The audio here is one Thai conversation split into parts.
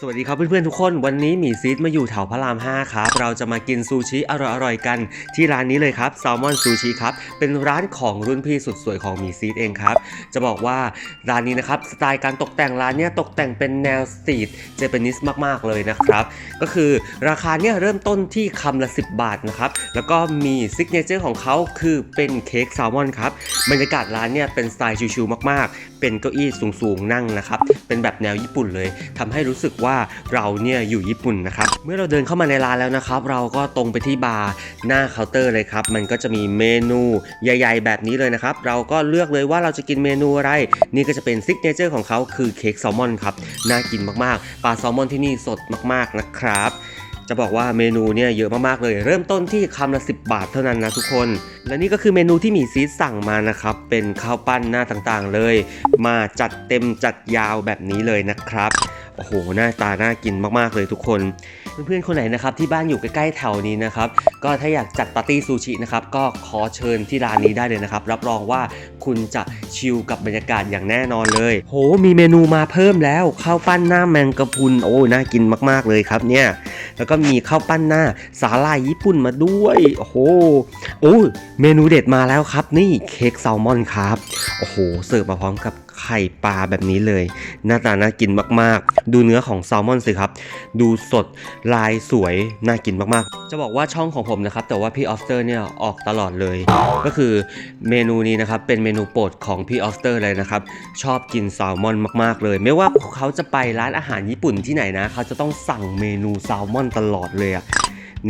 สวัสดีครับเพื่อนๆทุกคนวันนี้หมีซีดมาอยู่แถวพระราม 5 ครับ เราจะมากินซูชิอร่อยๆกันที่ร้านนี้เลยครับ Salmon Sushi ครับ เป็นร้านของรุ่นพี่สุดสวยของหมีซีดเองครับ จะบอกว่าร้านนี้นะครับสไตล์การตกแต่งร้านเนี่ยตกแต่งเป็นแนวสตรีทเจแปนิสมากๆเลยนะครับ ก็คือราคาเนี่ยเริ่มต้นที่คำละ 10 บาทนะครับ แล้วก็มีซิกเนเจอร์ของเขาคือเป็นเค้กแซลมอนครับบรรยากาศร้านเนี่ยเป็นสไตล์ชิวๆมากๆ เป็นเก้าอี้สูงๆนั่งนะครับเป็นแบบแนวญี่ปุ่นเลยทำให้รู้สึกว่าว่าเราเนี่ยอยู่ญี่ปุ่นนะครับเมื่อเราเดินเข้ามาในร้านแล้วนะครับ เราก็ตรงไปที่บาร์หน้าเคาน์เตอร์เลยครับมันก็จะมีเมนูใหญ่ ๆ แบบนี้เลยนะครับเราก็เลือกเลยว่าเราจะกินเมนูอะไร นี่ก็จะเป็นซิกเนเจอร์ของเขาคือเค้กแซลมอนครับน่ากินมากๆปลาแซลมอนที่นี่สดมากๆนะครับจะบอกว่าเมนูเนี่ยเยอะมากๆเลย เริ่มต้นที่คำละ 10 บาทเท่านั้นนะทุกคน และนี่ก็คือเมนูที่มีซีดสั่งมานะครับ เป็นข้าวปั้นหน้าต่างๆเลย มาจัดเต็มจัดยาวแบบนี้เลยนะครับ โอ้โหหน้าตาน่ากินมากๆเลยทุกคน เพื่อนๆคนไหนนะครับที่บ้านอยู่ใกล้ๆแถวนี้นะครับก็ถ้าอยากจัดปาร์ตี้ซูชินะครับก็ขอเชิญที่ร้านนี้ได้เลยนะครับรับรองว่า คุณจะชิลกับบรรยากาศอย่างแน่นอนเลย โห มีเมนูมาเพิ่มแล้วข้าวปั้นหน้าแมงกะพรุนโอ้น่ากินมากๆเลยครับเนี่ยแล้วก็มีข้าวปั้นหน้าสาลายญี่ปุ่นมาด้วยโอ้โหโอ้เมนูเด็ดมาแล้วครับ นี่เค้กแซลมอนครับโอ้โหเสิร์ฟมาพร้อมกับไข่ปลาแบบนี้เลย หน้าตาน่ากินมากๆ ดูเนื้อของแซลมอนสิครับ ดูสดลายสวย น่ากินมากๆ จะบอกว่าช่องของผมนะครับ แต่ว่าพี่ออฟเตอร์เนี่ยออกตลอดเลย ก็คือเมนูนี้นะครับเป็นเมนูโปรดของพี่ออฟเตอร์เลยนะครับ ชอบกินแซลมอนมากๆเลย ไม่ว่าเขาจะไปร้านอาหารญี่ปุ่นที่ไหนนะ เขาจะต้องสั่งเมนูแซลมอนตลอดเลยอะ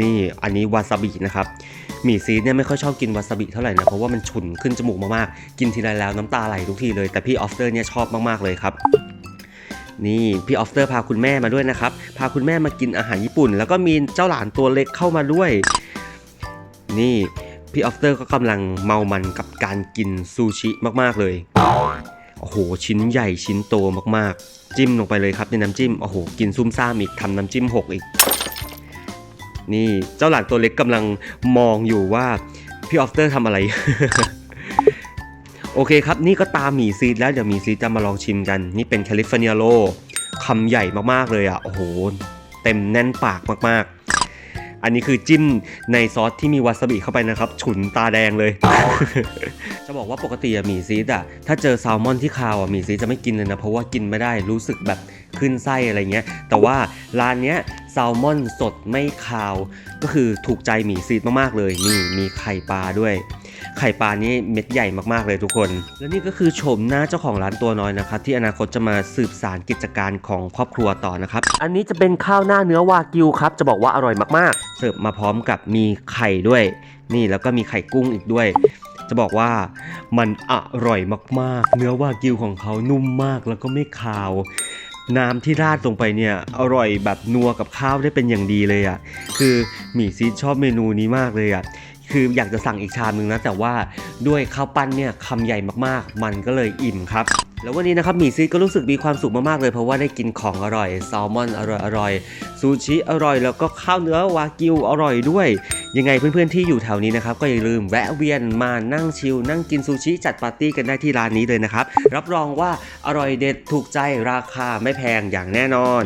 นี่อันนี้วาซาบินะครับหมี่ซีดเนี่ยไม่ค่อยชอบกินวาซาบิเท่าไหร่นะ เพราะว่ามันฉุนขึ้นจมูกมากๆ กินทีไรแล้วน้ำตาไหลทุกทีเลย แต่พี่ออฟเตอร์เนี่ยชอบมากๆเลยครับ นี่พี่ออฟเตอร์พาคุณแม่มาด้วยนะครับ พาคุณแม่มากินอาหารญี่ปุ่น แล้วก็มีเจ้าหลานตัวเล็กเข้ามาด้วย นี่ พี่ออฟเตอร์ก็กำลังเมามันกับการกินซูชิมากๆเลย โอ้โห ชิ้นใหญ่ชิ้นโตมากๆ จิ้มลงไปเลยครับในน้ำจิ้ม โอ้โห กินซุ่มซ่ามอีกทำน้ำจิ้มหกอีก นี่เจ้าหลานตัวเล็กกำลังมองอยู่ว่าพี่ออฟเตอร์ทำอะไร โอเคครับ นี่ก็ตามหมีซีดแล้วเดี๋ยวหมีซีดจะมาลองชิมกัน นี่เป็นแคลิฟอร์เนียโลคำใหญ่มากๆเลยอะ โอ้โห เต็มแน่นปากมากๆ อันนี้คือจิ้มในซอสที่มีวาซาบิเข้าไปนะครับ ฉุนตาแดงเลย จะบอกว่าปกติอะหมี่ซีดอะถ้าเจอแซลมอนที่คาวอะหมี่ซีดจะไม่กินเลยนะ เพราะว่ากินไม่ได้รู้สึกแบบขึ้นไส้อะไรเงี้ย แต่ว่าร้านเนี้ยแซลมอนสดไม่คาว ก็คือถูกใจหมี่ซีดมากๆเลยนี่มีไข่ปลาด้วย ไข่ปลานี่เม็ดใหญ่มากๆเลยทุกคน และนี่ก็คือโฉมหน้าเจ้าของร้านตัวน้อยนะครับที่อนาคตจะมาสืบสารกิจการของครอบครัวต่อนะครับ อันนี้จะเป็นข้าวหน้าเนื้อวากิวครับ จะบอกว่าอร่อยมากๆ เสิร์ฟมาพร้อมกับมีไข่ด้วย นี่แล้วก็มีไข่กุ้งอีกด้วยจะบอกว่ามันอร่อยมากๆ เนื้อวากิวของเขานุ่มมากแล้วก็ไม่คาว น้ำที่ราดลงไปเนี่ย อร่อยแบบนัวกับข้าวได้เป็นอย่างดีเลยอะ่ะ คือหมี่ซีดชอบเมนูนี้มากเลยอะ่ะ คืออยากจะสั่งอีกชามนึงนะ แต่ว่าด้วยข้าวปั้นเนี่ยคำใหญ่มากๆ มันก็เลยอิ่มครับ แล้ววันนี้นะครับหมี่ซีก็รู้สึกมีความสุขมากๆเลย เพราะว่าได้กินของอร่อยแซลมอนอร่อยอร่อยซูชิอร่อย แล้วก็ข้าวเนื้อวากิวอร่อยด้วย ยังไงเพื่อนๆที่อยู่แถวนี้นะครับก็อย่าลืมแวะเวียนมานั่งชิลนั่งกินซูชิจัดปาร์ตี้กันได้ที่ร้านนี้เลยนะครับรับรองว่าอร่อยเด็ดถูกใจราคาไม่แพงอย่างแน่นอน